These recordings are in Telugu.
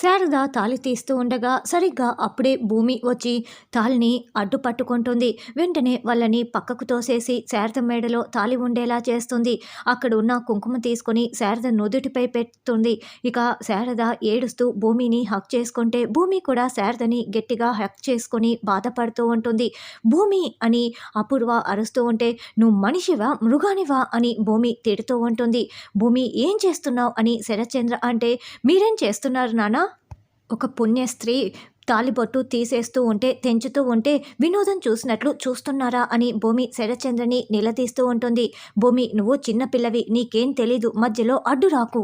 శారద తాళి తీస్తూ ఉండగా సరిగ్గా అప్పుడే భూమి వచ్చి తాళిని అడ్డు పట్టుకుంటుంది. వెంటనే వాళ్ళని పక్కకు తోసేసి శారద మేడలో తాళి ఉండేలా చేస్తుంది. అక్కడ ఉన్న కుంకుమ తీసుకొని శారద నుదుటిపై పెడుతుంది. ఇక శారద ఏడుస్తూ భూమిని హక్ చేసుకుంటే భూమి కూడా శారదని గట్టిగా హక్ చేసుకొని బాధపడుతూ ఉంటుంది. భూమి అని అపూర్వ అరుస్తూ ఉంటే నువ్వు మనిషివా మృగానివా? అని భూమి తిడుతూ ఉంటుంది. భూమి ఏం చేస్తున్నావు? అని శరత్చంద్ర అంటే మీరేం చేస్తున్నారు నాన్న? ఒక పుణ్య స్త్రీ తాలిబొట్టు తీసేస్తూ ఉంటే తెంచుతూ ఉంటే వినోదం చూసినట్లు చూస్తున్నారా అని భూమి శరచంద్రని నిలదీస్తూ ఉంటుంది. భూమి నువ్వు చిన్నపిల్లవి నీకేం తెలీదు మధ్యలో అడ్డు రాకు.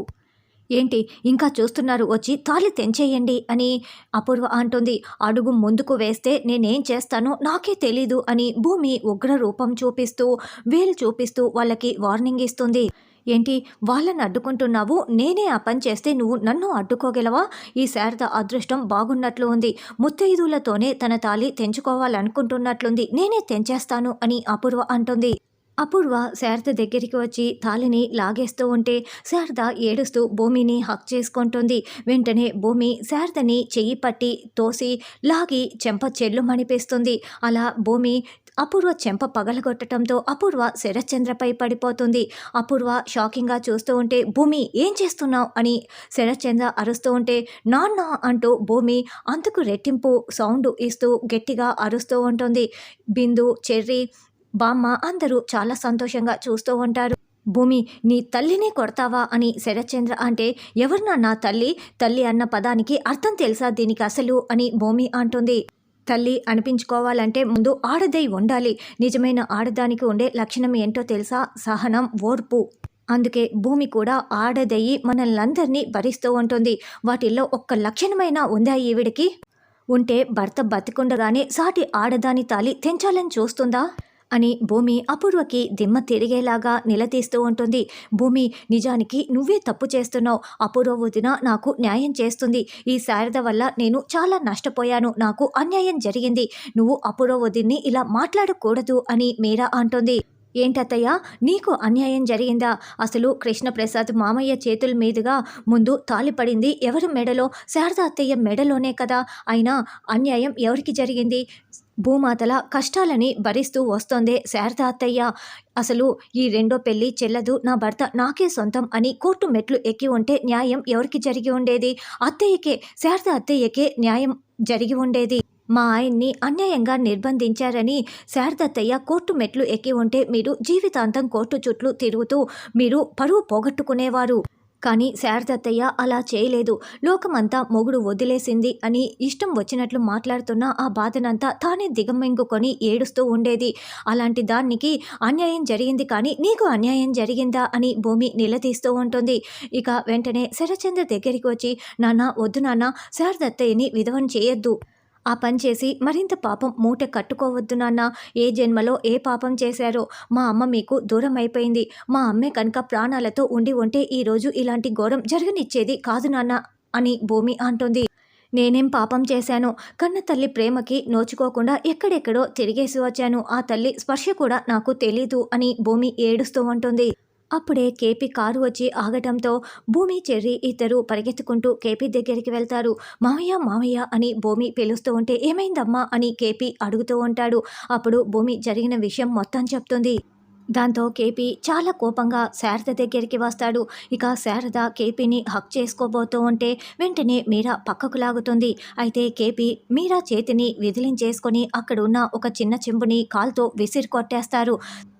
ఏంటి ఇంకా చూస్తున్నారు వచ్చి తాళి తెంచేయండి అని అపూర్వ అంటుంది. అడుగు ముందుకు వేస్తే నేనేం చేస్తానో నాకే తెలీదు అని భూమి ఉగ్ర రూపం చూపిస్తూ వేలు చూపిస్తూ వాళ్ళకి వార్నింగ్ ఇస్తుంది. ఏంటి వాళ్ళని అడ్డుకుంటున్నావు? నేనే ఆ పని చేస్తే నువ్వు నన్ను అడ్డుకోగలవా? ఈ శారద అదృష్టం బాగున్నట్లు ఉంది. ముత్తైదులతోనే తన తాలి తెంచుకోవాలనుకుంటున్నట్లుంది. నేనే తెంచేస్తాను అని అపూర్వ అంటుంది. అపూర్వ శారద దగ్గరికి వచ్చి తాలిని లాగేస్తూ ఉంటే శారద ఏడుస్తూ భూమిని హక్ చేసుకుంటుంది. వెంటనే భూమి శారదని చెయ్యి పట్టి తోసి లాగి చెంప చెల్లు మణిపిస్తుంది. అలా భూమి అపూర్వ చెంప పగలగొట్టడంతో అపూర్వ శరత్చంద్రపై పడిపోతుంది. అపూర్వ షాకింగ్గా చూస్తూ ఉంటే భూమి ఏం చేస్తున్నావు? అని శరత్చంద్ర అరుస్తూ ఉంటే నాన్న అంటూ భూమి అంతకు రెట్టింపు సౌండ్ ఇస్తూ గట్టిగా అరుస్తూ ఉంటుంది. బిందు చెర్రీ బామ్మ అందరూ చాలా సంతోషంగా చూస్తూ ఉంటారు. భూమి నీ తల్లినే కొడతావా అని శరత్చంద్ర అంటే ఎవరినా నా తల్లి? తల్లి అన్న పదానికి అర్థం తెలుసా దీనికి అసలు? అని భూమి అంటుంది. తల్లి అనిపించుకోవాలంటే ముందు ఆడదై ఉండాలి. నిజమైన ఆడదానికి ఉండే లక్షణం ఏంటో తెలుసా? సహనం ఓర్పు. అందుకే భూమి కూడా ఆడదయ్యి మనల్నందరినీ భరిస్తూ ఉంటుంది. వాటిల్లో ఒక్క లక్షణమైనా ఉందా ఈవిడికి? ఉంటే భర్త బతికుండగానే సాటి ఆడదాని తాలి తెంచాలని చూస్తుందా? అని భూమి అపూర్వకి దిమ్మ తిరిగేలాగా నిలదీస్తూ ఉంటుంది. భూమి నిజానికి నువ్వే తప్పు చేస్తున్నావు. అపూర్వ వదిన నాకు న్యాయం చేస్తుంది. ఈ శారద వల్ల నేను చాలా నష్టపోయాను. నాకు అన్యాయం జరిగింది. నువ్వు అపూర్వ వదిన్ని ఇలా మాట్లాడకూడదు అని మీరా అంటుంది. ఏంటత్తయ్య నీకు అన్యాయం జరిగిందా? అసలు కృష్ణప్రసాద్ మామయ్య చేతుల మీదుగా ముందు తాలిపడింది ఎవరి మెడలో? శారద అత్తయ్య మెడలోనే కదా. అయినా అన్యాయం ఎవరికి జరిగింది? భూమాతల కష్టాలని భరిస్తూ వస్తోందే శారద అత్తయ్య. అసలు ఈ రెండో పెళ్ళి చెల్లదు నా భర్త నాకే సొంతం అని కోర్టు మెట్లు ఎక్కి ఉంటే న్యాయం ఎవరికి జరిగి ఉండేది? అత్తయ్యకే శారద అత్తయ్యకే న్యాయం జరిగి ఉండేది? మా ఆయన్ని అన్యాయంగా నిర్బంధించారని శారదత్తయ్య కోర్టు మెట్లు ఎక్కి ఉంటే మీరు జీవితాంతం కోర్టు చుట్లు తిరుగుతూ మీరు పరువు పోగొట్టుకునేవారు. కానీ శారదత్తయ్య అలా చేయలేదు. లోకమంతా మొగుడు వదిలేసింది అని ఇష్టం వచ్చినట్లు మాట్లాడుతున్న ఆ బాధనంతా తానే దిగమింగుకొని ఏడుస్తూ ఉండేది. అలాంటి దానికి అన్యాయం జరిగింది కానీ నీకు అన్యాయం జరిగిందా అని భూమి నిలదీస్తూ ఉంటుంది. ఇక వెంటనే శరచంద్ర దగ్గరికి వచ్చి నాన్న వద్దు నాన్న శారదత్తయ్యని విధవం చేయొద్దు. ఆ పని చేసి మరింత పాపం మూట కట్టుకోవద్దు నాన్న. ఏ జన్మలో ఏ పాపం చేశారో. మా అమ్మ మీకు దూరం అయిపోయింది. మా అమ్మే కనుక ప్రాణాలతో ఉండి ఉంటే ఈరోజు ఇలాంటి ఘోరం జరగనిచ్చేది కాదు నాన్న అని భూమి అంటుంది. నేనేం పాపం చేశాను? కన్న తల్లి ప్రేమకి నోచుకోకుండా ఎక్కడెక్కడో తిరిగేసి వచ్చాను. ఆ తల్లి స్పర్శ కూడా నాకు తెలీదు అని భూమి ఏడుస్తూ ఉంటుంది. అప్పుడే కేపీ కారు వచ్చి ఆగటంతో భూమి చెర్రి ఇద్దరు పరిగెత్తుకుంటూ కేపీ దగ్గరికి వెళ్తారు. మామయ్య మామయ్య అని భూమి పిలుస్తూ ఉంటే ఏమైందమ్మా అని కేపీ అడుగుతూ ఉంటాడు. అప్పుడు భూమి జరిగిన విషయం మొత్తం చెప్తుంది. దాంతో కేపీ చాలా కోపంగా శారద దగ్గరికి వస్తాడు. ఇక శారద కేపీని హక్ చేసుకోబోతూ ఉంటే వెంటనే మీరా పక్కకు లాగుతుంది. అయితే కేపీ మీరా చేతిని విదిలించేసుకొని అక్కడున్న ఒక చిన్న చెంబుని కాల్తో విసిరి కొట్టేస్తారు.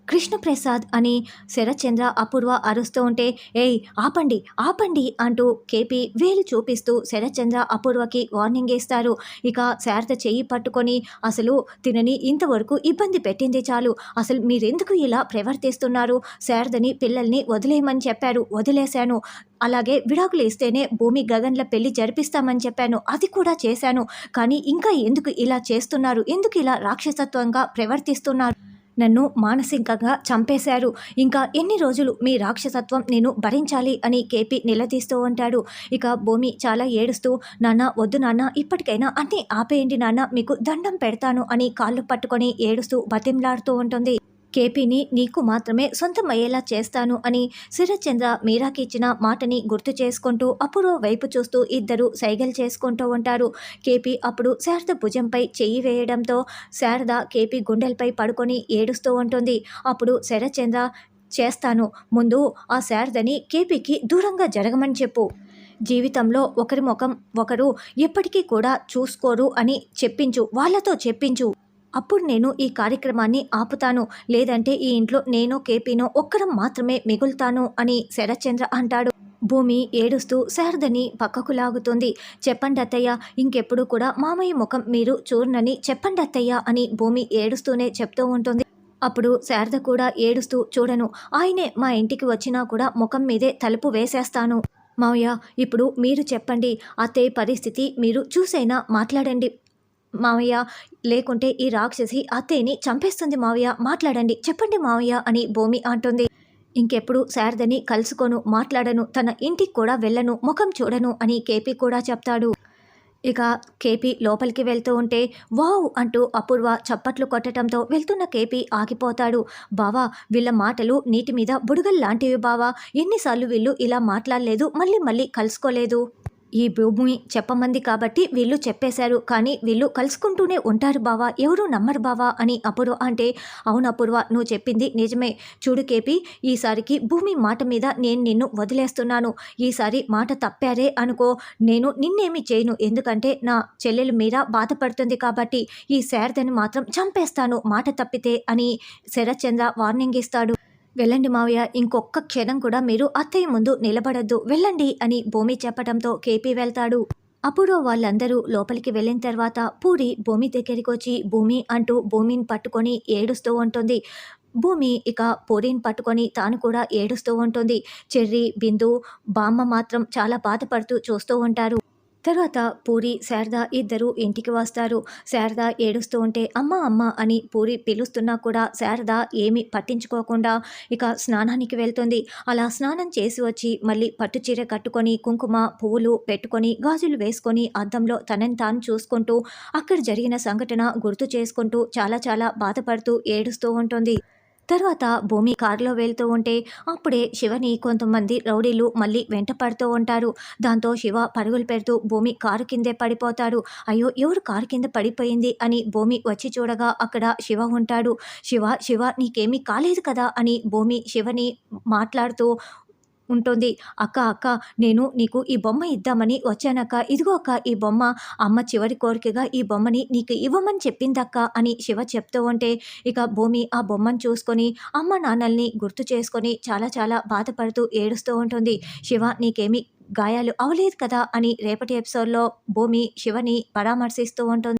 కృష్ణప్రసాద్ అని శరచంద్ర అపూర్వ అరుస్తూ ఉంటే ఏయ్ ఆపండి ఆపండి అంటూ కేపీ వేలు చూపిస్తూ శరచంద్ర అపూర్వకి వార్నింగ్ ఇస్తారు. ఇక శారద చెయ్యి పట్టుకొని అసలు తినని ఇంతవరకు ఇబ్బంది పెట్టింది చాలు. అసలు మీరెందుకు ఇలా ప్రవర్తిస్తున్నారు? శారదని పిల్లల్ని వదిలేయమని చెప్పారు వదిలేశాను. అలాగే విడాకులు ఇస్తేనే భూమి గగన్ల పెళ్ళి జరిపిస్తామని చెప్పాను అది కూడా చేశాను. కానీ ఇంకా ఎందుకు ఇలా చేస్తున్నారు? ఎందుకు ఇలా రాక్షసత్వంగా ప్రవర్తిస్తున్నారు? నన్ను మానసికంగా చంపేశారు. ఇంకా ఎన్ని రోజులు మీ రాక్షసత్వం నేను భరించాలి అని కేపీ నిలదీస్తూ ఉంటాడు. ఇక భూమి చాలా ఏడుస్తూ నాన్న వద్దు నాన్న ఇప్పటికైనా అన్నీ ఆపేయండి నాన్న మీకు దండం పెడతాను అని కాళ్ళు పట్టుకొని ఏడుస్తూ బతింలాడుతూ ఉంటుంది. కేపీని నీకు మాత్రమే సొంతమయ్యేలా చేస్తాను అని శరత్చంద్ర మీరాకి ఇచ్చిన మాటని గుర్తు చేసుకుంటూ అప్పుడు వైపు చూస్తూ ఇద్దరు సైగలు చేసుకుంటూ ఉంటారు. కేపీ అప్పుడు శారద భుజంపై చెయ్యి వేయడంతో శారద కేపీ గుండెలపై పడుకొని ఏడుస్తూ ఉంటుంది. అప్పుడు శరత్చంద్ర చేస్తాను. ముందు ఆ శారదని కేపీకి దూరంగా జరగమని చెప్పు. జీవితంలో ఒకరి ముఖం ఒకరు ఎప్పటికీ కూడా చూసుకోరు అని చెప్పించు. వాళ్ళతో చెప్పించు. అప్పుడు నేను ఈ కార్యక్రమాన్ని ఆపుతాను. లేదంటే ఈ ఇంట్లో నేను కేపీనో ఒక్కరం మాత్రమే మిగులుతాను అని శరత్చంద్ర అంటాడు. భూమి ఏడుస్తూ శారదని పక్కకు లాగుతుంది. చెప్పండి అత్తయ్య ఇంకెప్పుడు కూడా మామయ్య ముఖం మీరు చూడనని చెప్పండి అత్తయ్య అని భూమి ఏడుస్తూనే చెప్తూ ఉంటుంది. అప్పుడు శారద కూడా ఏడుస్తూ చూడను. ఆయనే మా ఇంటికి వచ్చినా కూడా ముఖం మీదే తలుపు వేసేస్తాను. మావయ్య ఇప్పుడు మీరు చెప్పండి. అత్తయ్య పరిస్థితి మీరు చూసైనా మాట్లాడండి. మావయ్య లేకుంటే ఈ రాక్షసి అత్తయ్యని చంపేస్తుంది మావయ్య. మాట్లాడండి. చెప్పండి మావయ్య అని భూమి అంటుంది. ఇంకెప్పుడు శారదని కలుసుకోను మాట్లాడను తన ఇంటికి కూడా వెళ్ళను ముఖం చూడను అని కేపీ కూడా చెప్తాడు. ఇక కేపీ లోపలికి వెళ్తూ ఉంటే వావ్ అంటూ అపూర్వ చప్పట్లు కొట్టడంతో వెళ్తున్న కేపీ ఆగిపోతాడు. బావా వీళ్ళ మాటలు నీటి మీద బుడగల్లాంటివి బావా. ఎన్నిసార్లు వీళ్ళు ఇలా మాట్లాడలేదు మళ్ళీ మళ్ళీ కలుసుకోలేదు. ఈ భూమి చెప్పమంది కాబట్టి వీళ్ళు చెప్పేశారు. కానీ వీళ్ళు కలుసుకుంటూనే ఉంటారు బావా. ఎవరు నమ్మరు బావా అని అపూర్వ అంటే అవును అపూర్వ నువ్వు చెప్పింది నిజమే. చూడు కేపి ఈసారికి భూమి మాట మీద నేను నిన్ను వదిలేస్తున్నాను. ఈసారి మాట తప్పారే అనుకో. నేను నిన్నేమి చేయను. ఎందుకంటే నా చెల్లెలు మీరా బాధపడుతుంది కాబట్టి ఈ శారదని మాత్రం చంపేస్తాను. మాట తప్పితే అని శరత్చంద్ర వార్నింగ్ ఇస్తాడు. వెళ్ళండి మావయ్య ఇంకొక్క క్షణం కూడా మీరు అత్తయ్య ముందు నిలబడద్దు. వెళ్ళండి అని భూమి చెప్పడంతో కేపీ వెళ్తాడు. అప్పుడు వాళ్ళందరూ లోపలికి వెళ్ళిన తర్వాత పూరి భూమి దగ్గరికి వచ్చి భూమి అంటూ భూమిని పట్టుకొని ఏడుస్తూ ఉంటుంది. భూమి ఇక పూరిని పట్టుకొని తాను కూడా ఏడుస్తూ ఉంటుంది. చెర్రి బిందు బామ్మ మాత్రం చాలా బాధపడుతూ చూస్తూ ఉంటారు. తర్వాత పూరి శారద ఇద్దరు ఇంటికి వస్తారు. శారద ఏడుస్తూ ఉంటే అమ్మ అమ్మ అని పూరి పిలుస్తున్నా కూడా శారద ఏమి పట్టించుకోకుండా ఇక స్నానానికి వెళ్తుంది. అలా స్నానం చేసి వచ్చి మళ్ళీ పట్టు చీర కట్టుకొని కుంకుమ పువ్వులు పెట్టుకొని గాజులు వేసుకొని అద్దంలో తనని తాను చూసుకుంటూ అక్కడ జరిగిన సంఘటన గుర్తు చేసుకుంటూ చాలా చాలా బాధపడుతూ ఏడుస్తూ ఉంటుంది. తర్వాత భూమి కారులో వెళ్తూ ఉంటే అప్పుడే శివని కొంతమంది రౌడీలు మళ్ళీ వెంట పడుతూ ఉంటారు. దాంతో శివ పరుగులు పెడుతూ భూమి కారు కిందే పడిపోతాడు. అయ్యో ఎవరు కారు కింద పడిపోయింది అని భూమి వచ్చి చూడగా అక్కడ శివ ఉంటాడు. శివ శివ నీకేమీ కాలేదు కదా అని భూమి శివని మాట్లాడుతూ ఉంటుంది. అక్క అక్క నేను నీకు ఈ బొమ్మ ఇద్దామని వచ్చానక్క ఇదిగో అక్క ఈ బొమ్మ. అమ్మ చివరి కోరికగా ఈ బొమ్మని నీకు ఇవ్వమని చెప్పిందక్క అని శివ చెప్తూ ఉంటే ఇక భూమి ఆ బొమ్మను చూసుకొని అమ్మ నాన్నల్ని గుర్తు చేసుకొని చాలా చాలా బాధపడుతూ ఏడుస్తూ ఉంటుంది. శివ నీకేమీ గాయాలు అవలేదు కదా అని రేపటి ఎపిసోడ్లో భూమి శివని పరామర్శిస్తూ ఉంటుంది.